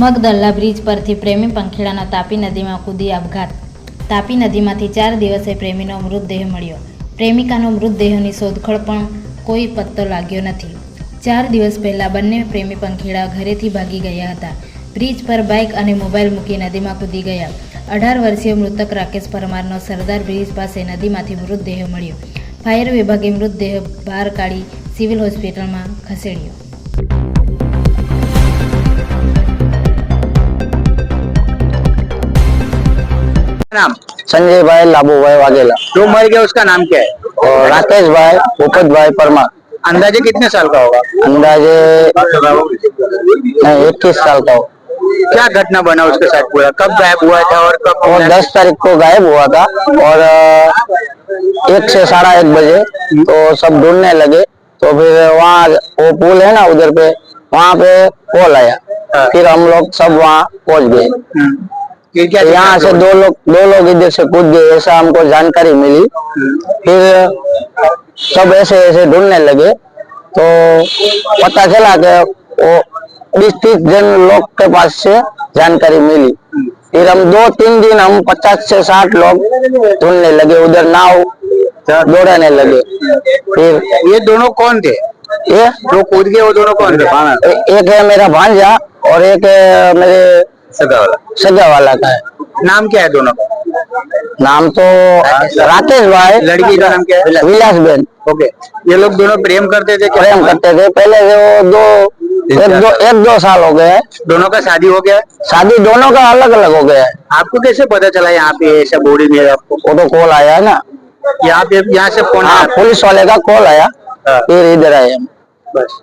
Magdalla bridge પરથી પ્રેમી પંખીડાનો તાપી નદીમાં કૂદી આપઘાત. તાપી નદીમાંથી ચાર દિવસે પ્રેમીનો મૃતદેહ મળ્યો. પ્રેમિકાનો મૃતદેહની શોધખોળ પણ કોઈ પત્તો લાગ્યો નથી. ચાર દિવસ પહેલાં બંને પ્રેમી પંખીડા ઘરેથી ભાગી ગયા હતા. બ્રિજ પર બાઇક અને મોબાઈલ મૂકી નદીમાં કૂદી ગયા. અઢાર વર્ષીય મૃતક રાકેશ પરમારનો સરદાર બ્રિજ પાસે નદીમાંથી મૃતદેહ મળ્યો. ફાયર વિભાગે મૃતદેહ બહાર કાઢી સિવિલ હોસ્પિટલમાં ખસેડ્યો. नाम? संजय भाई लाबू भाई वाघेला। जो मर गया उसका नाम क्या है? और राकेश भाई भूपत भाई परमार। अंदाजे कितने साल का होगा? अंदाजे नहीं इक्कीस साल का हो क्या घटना बना उसके साथ पूरा? कब गायब हुआ था और कब और दस तारीख को गायब हुआ था और एक से साढ़ा एक बजे तो सब ढूँढने लगे। तो फिर वहाँ वो पुल है ना उधर पे वहाँ पे कॉल आया। फिर हम लोग सब वहाँ पहुँच गए। हम्म। यहाँ से दो लोग दो लोग इधर से कूद गए ऐसा हमको जानकारी मिली। फिर सब ऐसे ऐसे ढूँढने लगे। तो पता चला कि वो बीस तीस जन लोग के पास से जानकारी मिली। फिर हम दो तीन दिन हम पचास से साठ लोग ढूँढने लगे उधर नाव दौड़ाने लगे। फिर ये दोनों कौन थे? ये? जो कूद गए वो दोनों कौन थे? एक है मेरा भांजा और एक है मेरे सगा वाला सगा वाला का है। नाम क्या है दोनों का? नाम तो राकेश भाई। लड़की का नाम क्या है? विलास बेन ओके। ये लोग दोनों प्रेम करते थे क्या? प्रेम करते थे। पहले से वो दो एक दो एक दो साल हो गए। दोनों का शादी हो गया? है? शादी दोनों का अलग अलग हो गया। है आपको कैसे पता चला यहाँ पे ऐसा बोरी में आपको? वो तो कॉल आया है ना। यहाँ पे यहाँ से फ़ोन हाँ पुलिस वाले का कॉल आया। हाँ। फिर इधर आए हम। बस।